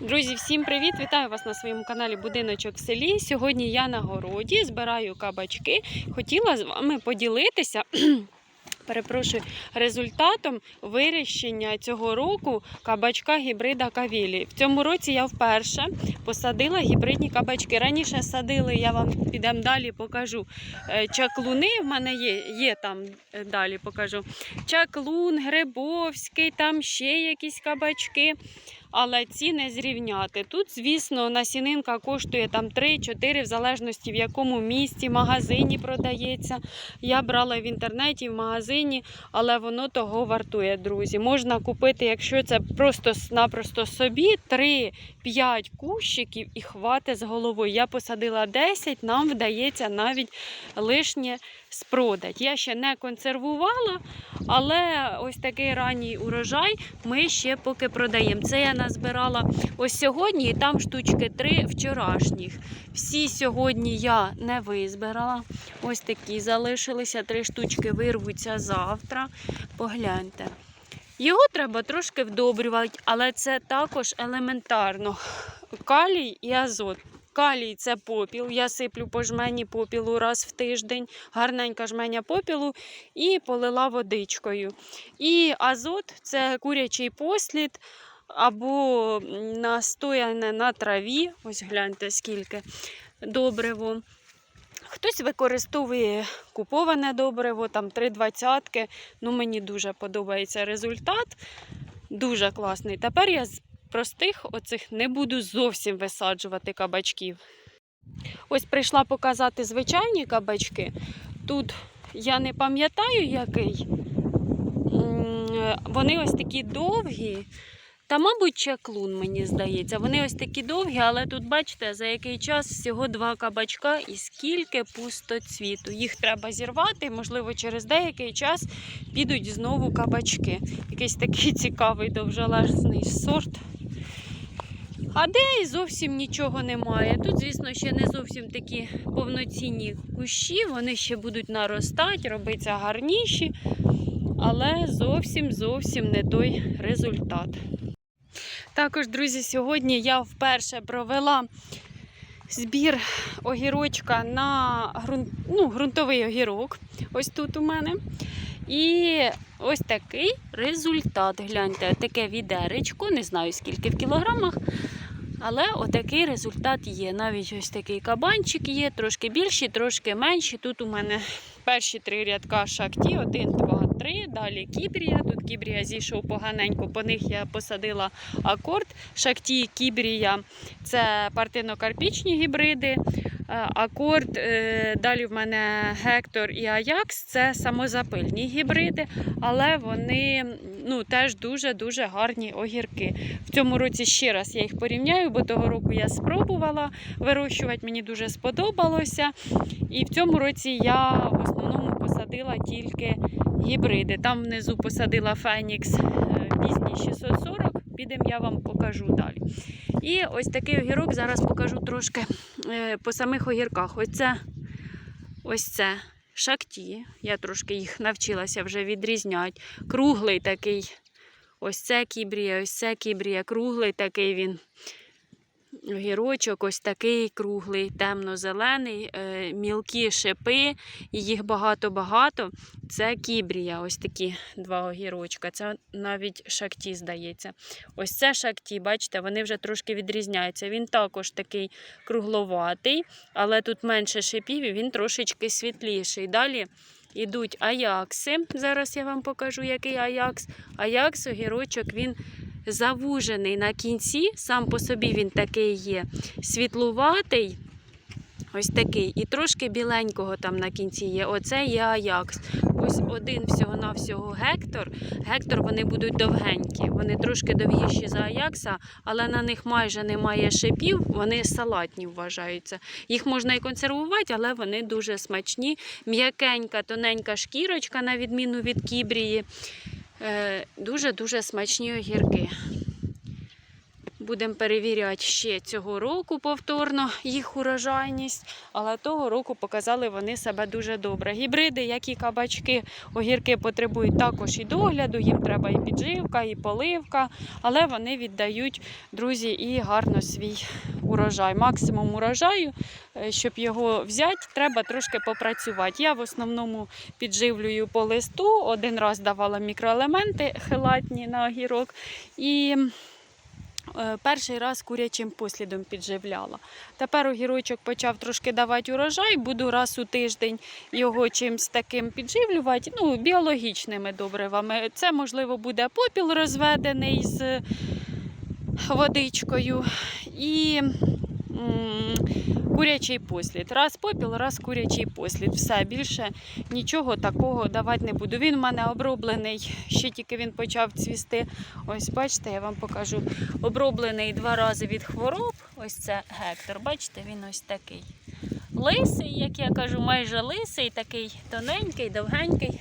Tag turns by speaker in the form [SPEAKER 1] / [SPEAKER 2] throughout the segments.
[SPEAKER 1] Друзі, всім привіт! Вітаю вас на своєму каналі Будиночок в селі. Сьогодні я на городі збираю кабачки. Хотіла з вами поділитися. Перепрошую, результатом вирощення цього року кабачка гібрида Кавілі. В цьому році я вперше посадила гібридні кабачки. Раніше садили, я вам підемо далі покажу. е, Чаклуни в мене є, є там е, далі покажу. Чаклун, Грибовський, там ще якісь кабачки. Але ці не зрівняти. Тут, звісно, насінинка коштує там 3-4, в залежності в якому місті, магазині продається. Я брала в інтернеті, в магазині, але воно того вартує, друзі. Можна купити, якщо це просто-напросто собі, 3-5 кущиків і хвати з головою. Я посадила 10, нам вдається навіть лишнє спродати. Я ще не консервувала, але ось такий ранній урожай ми ще поки продаємо. Це я назбирала ось сьогодні, і там штучки три вчорашніх. Всі сьогодні я не визбирала. Ось такі залишилися. Три штучки вирвуться завтра. Погляньте. Його треба трошки вдобрювати, але це також елементарно. Калій і азот. Калій це попіл. Я сиплю по жмені попілу раз в тиждень, гарненька жменя попілу і полила водичкою. І азот це курячий послід або настояне на траві. Ось гляньте, скільки добриво. Хтось використовує куповане добриво, там 3,20. Ну, мені дуже подобається результат. Дуже класний. Тепер я простих оцих не буду зовсім висаджувати кабачків. Ось прийшла показати звичайні кабачки. Тут я не пам'ятаю який. Вони ось такі довгі. Та, мабуть, чаклун, мені здається. Вони ось такі довгі, але тут, бачите, за який час всього два кабачка і скільки пустоцвіту. Їх треба зірвати, можливо, через деякий час підуть знову кабачки. Якийсь такий цікавий довжелезний сорт. А де і зовсім нічого немає. Тут, звісно, ще не зовсім такі повноцінні кущі, вони ще будуть наростати, робитися гарніші, але зовсім зовсім не той результат. Також, друзі, сьогодні я вперше провела збір огірочка на ґрунт, ну, ґрунтовий огірок. Ось тут у мене. І ось такий результат. Гляньте, таке відеречко, не знаю скільки в кілограмах. Але отакий результат є. Навіть ось такий кабанчик є, трошки більші, трошки менші. Тут у мене перші три рядка шахті, один, два, три. Далі кібрія. Тут кібрія зійшов поганенько, по них я посадила акорд. Шахті, кібрія це партинокарпічні гібриди. Е, Акорд, е, далі в мене Гектор і Аякс це самозапильні гібриди, але вони ну, теж дуже-дуже гарні огірки. В цьому році ще раз я їх порівняю, бо того року я спробувала вирощувати, мені дуже сподобалося. І в цьому році я в основному посадила тільки гібриди. Там внизу посадила Фенікс е, пізній 640, підемо я вам покажу далі. І ось такий огірок зараз покажу трошки е, по самих огірках. Ось це, ось це шакті. Я трошки їх навчилася вже відрізняти. Круглий такий. Ось це кібрія, ось це кібрія. Круглий такий він. Огірочок ось такий круглий, темно-зелений, е, мілкі шипи, їх багато-багато. Це кібрія, ось такі два огірочка. Це навіть шакті, здається. Ось це шакті, бачите, вони вже трошки відрізняються. Він також такий кругловатий, але тут менше шипів і він трошечки світліший. Далі йдуть аякси. Зараз я вам покажу, який аякс. Аякс, огірочок, він завужений на кінці, сам по собі він такий є світлуватий. Ось такий. І трошки біленького там на кінці є. Оце є Аякс. Ось один всього-навсього гектор. Гектор вони будуть довгенькі. Вони трошки довгіші за Аякса, але на них майже немає шипів, вони салатні вважаються. Їх можна і консервувати, але вони дуже смачні. М'якенька, тоненька шкірочка, на відміну від кібрії. Е, Дуже-дуже смачні огірки. Будемо перевіряти ще цього року повторно їх урожайність, але того року показали вони себе дуже добре. Гібриди, як і кабачки, огірки потребують також і догляду, їм треба і підживка, і поливка, але вони віддають, друзі, і гарно свій урожай. Максимум урожаю, е, щоб його взяти, треба трошки попрацювати. Я в основному підживлюю по листу, один раз давала мікроелементи хелатні на огірок. І перший раз курячим послідом підживляла. Тепер огірочок почав трошки давати урожай, буду раз у тиждень його чимось таким підживлювати, ну, біологічними добривами. Це, можливо, буде попіл розведений з водичкою і курячий послід. Раз попіл, раз курячий послід. Все, більше нічого такого давати не буду. Він в мене оброблений, ще тільки він почав цвісти. Ось бачите, я вам покажу. Оброблений два рази від хвороб. Ось це гектор. Бачите, він ось такий. Лисий, як я кажу, майже лисий, такий тоненький, довгенький,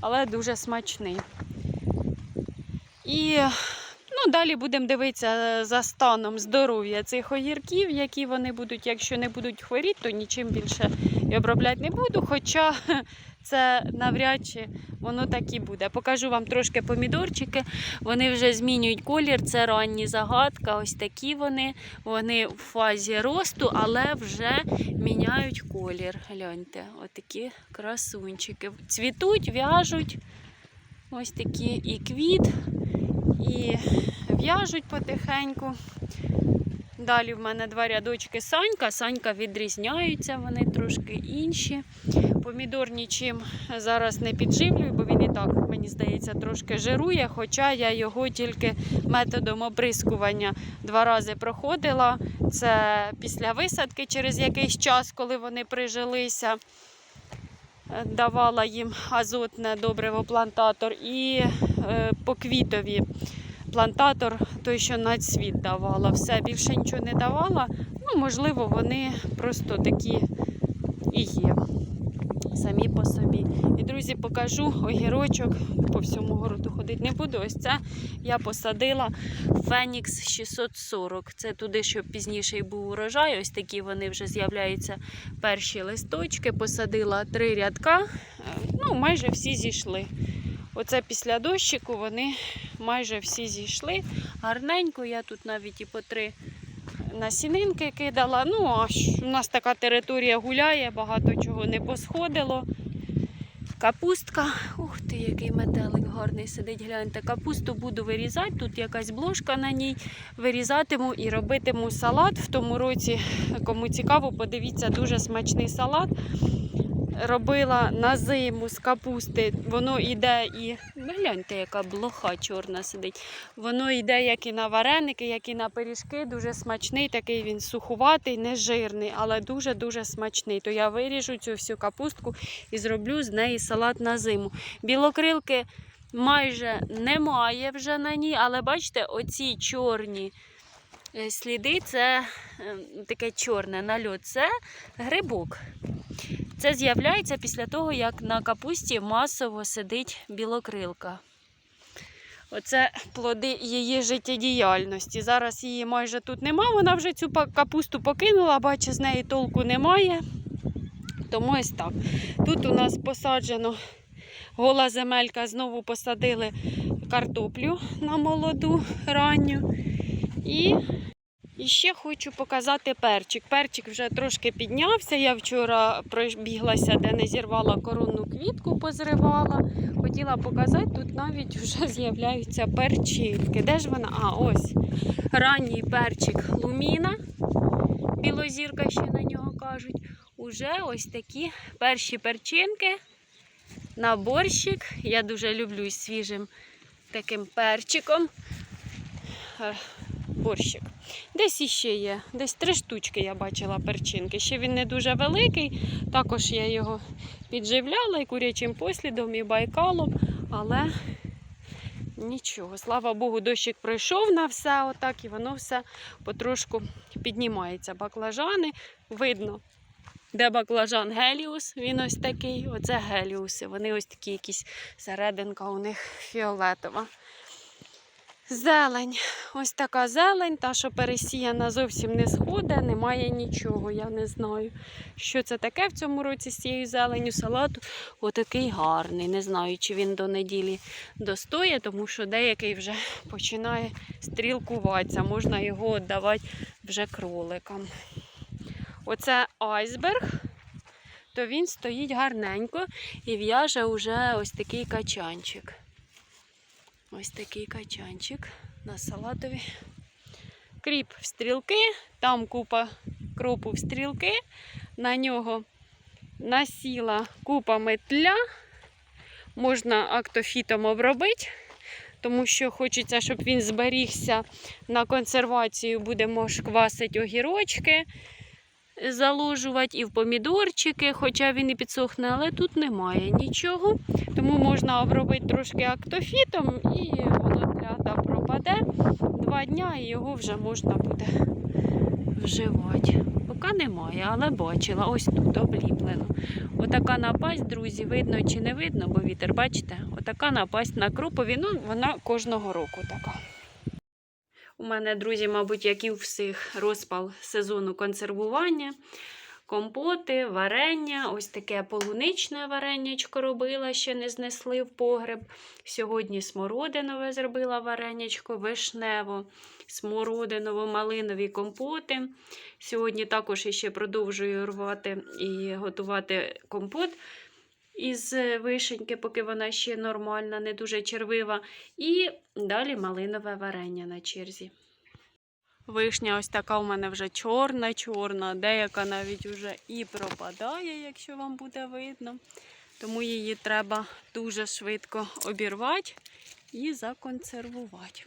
[SPEAKER 1] але дуже смачний. І ну, далі будемо дивитися за станом здоров'я цих огірків, які вони будуть. Якщо не будуть хворіти, то нічим більше і обробляти не буду. Хоча це навряд чи воно так і буде. Покажу вам трошки помідорчики. Вони вже змінюють колір. Це ранні загадка. Ось такі вони. Вони в фазі росту, але вже міняють колір. Гляньте, отакі красунчики. Цвітуть, в'яжуть. Ось такі і квіт, і в'яжуть потихеньку. Далі в мене два рядочки санька. Санька відрізняються, вони трошки інші. Помідор нічим зараз не підживлюю, бо він і так, мені здається, трошки жирує, хоча я його тільки методом оприскування два рази проходила. Це після висадки через якийсь час, коли вони прижилися. Давала їм азотне добриво плантатор і е, по квітові плантатор, той, що на цвіт давала. Все, більше нічого не давала. Ну, можливо, вони просто такі і є. Самі по собі. І, друзі, покажу огірочок. По всьому городу ходити не буду. Ось це я посадила Фенікс 640. Це туди, щоб пізніше був урожай. Ось такі вони вже з'являються перші листочки. Посадила три рядка. Е, Ну, майже всі зійшли. Оце після дощику вони майже всі зійшли. Гарненько, я тут навіть і по три насінинки кидала. Ну, а у нас така територія гуляє, багато чого не посходило. Капустка. Ух ти, який метелик гарний сидить. Гляньте, капусту буду вирізати. Тут якась бложка на ній. Вирізатиму і робитиму салат. В тому році, кому цікаво, подивіться, дуже смачний салат. Робила на зиму з капусти. Воно йде і. Гляньте, яка блоха чорна сидить. Воно йде як і на вареники, як і на пиріжки. Дуже смачний, такий він сухуватий, не жирний, але дуже-дуже смачний. То я виріжу цю всю капустку і зроблю з неї салат на зиму. Білокрилки майже немає вже на ній, але бачите, оці чорні е, сліди це е, таке чорне нальот. Це грибок. Це з'являється після того, як на капусті масово сидить білокрилка. Оце плоди її життєдіяльності. Зараз її майже тут нема, вона вже цю капусту покинула, бачу, з неї толку немає. Тому ось так. Тут у нас посаджено гола земелька, знову посадили картоплю на молоду ранню. І і ще хочу показати перчик. Перчик вже трошки піднявся. Я вчора пробіглася, де не зірвала коронну квітку, позривала. Хотіла показати, тут навіть вже з'являються перчинки. Де ж вона? А, ось. Ранній перчик луміна. Білозірка ще на нього кажуть. Уже ось такі перші перчинки на борщик. Я дуже люблю свіжим таким перчиком. Борщик. Десь іще є, десь три штучки я бачила перчинки. Ще він не дуже великий. Також я його підживляла і курячим послідом, і байкалом, але нічого. Слава Богу, дощик пройшов на все отак, і воно все потрошку піднімається. Баклажани видно. Де баклажан Геліус, він ось такий, оце Геліуси. Вони ось такі якісь серединка у них фіолетова. Зелень. Ось така зелень, та, що пересіяна зовсім не сходить, немає нічого. Я не знаю, що це таке в цьому році з цією зеленю. Салат отакий гарний. Не знаю, чи він до неділі достоє, тому що деякий вже починає стрілкуватися. Можна його віддавати вже кроликам. Оце айсберг, то він стоїть гарненько і в'яже уже ось такий качанчик. Ось такий качанчик на салатові. Кріп в стрілки, там купа кропу в стрілки, на нього насіла купа метля. Можна актофітом обробити, тому що хочеться, щоб він зберігся на консервацію. Будемо ж квасити огірочки, заложувати і в помідорчики, хоча він і підсохне, але тут немає нічого. Тому можна обробити трошки актофітом і воно тля пропаде. Два дня і його вже можна буде вживати. Поки немає, але бачила, ось тут обліплено. Отака напасть, друзі, видно чи не видно, бо вітер, бачите, отака напасть на кропові, ну вона кожного року така. У мене, друзі, мабуть, як і у всіх, розпал сезону консервування. Компоти, варення, ось таке полуничне варенячко робила, ще не знесли в погреб. Сьогодні смородинове зробила варенячко, вишнево, смородиново-малинові компоти. Сьогодні також ще продовжую рвати і готувати компот із вишеньки, поки вона ще нормальна, не дуже червива. І далі малинове варення на черзі. Вишня ось така у мене вже чорна-чорна, деяка навіть вже і пропадає, якщо вам буде видно. Тому її треба дуже швидко обірвати і законсервувати.